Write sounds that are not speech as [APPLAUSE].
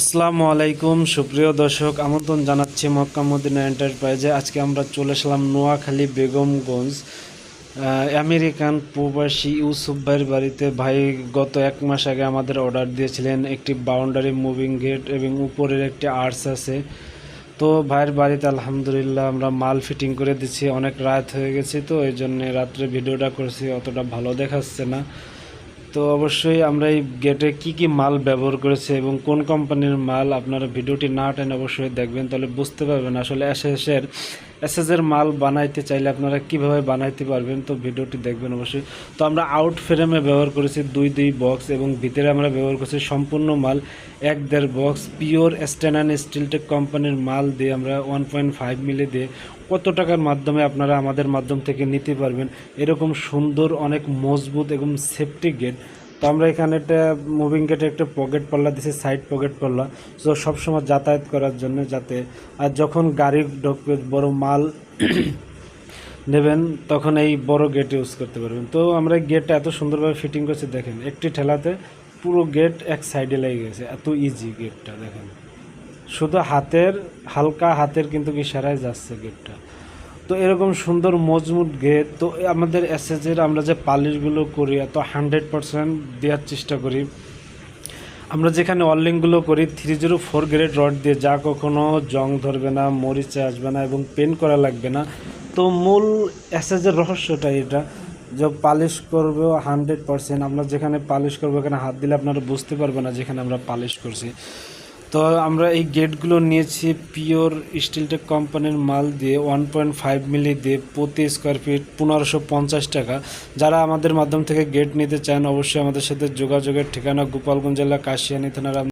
আসসালামু আলাইকুম, সুপ্রিয় দর্শক, আমন্ত্রণ জানাচ্ছি মক্কা মদিনা এন্টারপ্রাইজে। আজকে আমরা চলে এসলাম নোয়াখালী বেগমগঞ্জ আমেরিকান প্রবাসী ইউসুফ ভাইয়ের বাড়িতে। ভাই, গত এক মাস আগে আমাদের অর্ডার দিয়েছিলেন একটি বাউন্ডারি মুভিং গেট এবং উপরের একটি আর্টস আছে। তো ভাইয়ের বাড়িতে আলহামদুলিল্লাহ আমরা মাল ফিটিং করে দিচ্ছি, অনেক রাত হয়ে গেছে তো, এই জন্যে রাত্রে ভিডিওটা করছি, অতটা ভালো দেখাচ্ছে না। তো অবশ্যই আমরা এই গেটে কি কি মাল ব্যবহার করেছি এবং কোন কোম্পানির মাল আপনারা ভিডিওটি না টেনে অবশ্যই দেখবেন, তাহলে বুঝতে পারবেন আসলে এসএসের এসএসের মাল বানাইতে চাইলে আপনারা কীভাবে বানাইতে পারবেন, তো ভিডিওটি দেখবেন অবশ্যই। তো আমরা আউট ফ্রেমে ব্যবহার করেছি দুই দুই বক্স এবং ভিতরে আমরা ব্যবহার করেছি সম্পূর্ণ মাল, এক, দেড় box pure stand and Steeltech কোম্পানির মাল দিয়ে আমরা ওয়ান পয়েন্ট ফাইভ মিলে দিয়ে কত টাকার মাধ্যমে আপনারা আমাদের মাধ্যম থেকে নিতে পারবেন। এরকম সুন্দর, অনেক মজবুত এবং সেফটি গেট তো আমরা এখানে একটা মুভিং গেটে একটা পকেট পাল্লা দিছি সাইড পকেট পাল্লা তো সবসময় যাতায়াত করার জন্য যাতে, আর যখন গাড়ি ঢুকবে, বড় মাল [CLEARS THROAT] নেবেন, তখন এই বড় গেট ইউজ করতে পারবেন। তো আমরা গেটটা এত সুন্দরভাবে ফিটিং করছি, দেখেন, একটি ঠেলাতে পুরো গেট এক সাইডে লেগে গেছে। এত ইজি গেটটা দেখেন। শুধু হাতের, হালকা হাতের কিন্তু কি ইশারায় যাচ্ছে গেটটা তো এরকম সুন্দর মজবুত গেট তো আমাদের এসএসের আমরা যে পালিশগুলো করি, এত হান্ড্রেড পার্সেন্ট দেওয়ার চেষ্টা করি। আমরা যেখানে অনলিংগুলো করি three zero four grade rod দিয়ে যা কখনো জং ধরবে না, মরিচে আসবে না এবং পেন করা লাগবে না। তো মূল এসএসের রহস্যটা এটা, যে পালিশ করবে হান্ড্রেড পার্সেন্ট আমরা যেখানে পালিশ করব, এখানে হাত দিলে আপনারা বুঝতে পারবেন না যেখানে আমরা পালিশ করছি। তো আমরা এই গেটগুলো নিয়েছি পিওর স্টিলটেক কোম্পানির মাল দিয়ে ওয়ান পয়েন্ট ফাইভ মিলি দিয়ে প্রতি স্কোয়ার ফিট পনেরোশো পঞ্চাশ টাকা। যারা আমাদের মাধ্যম থেকে গেট নিতে চান, অবশ্যই আমাদের সাথে যোগাযোগের ঠিকানা গোপালগঞ্জ জেলা কাশিয়ানি থানার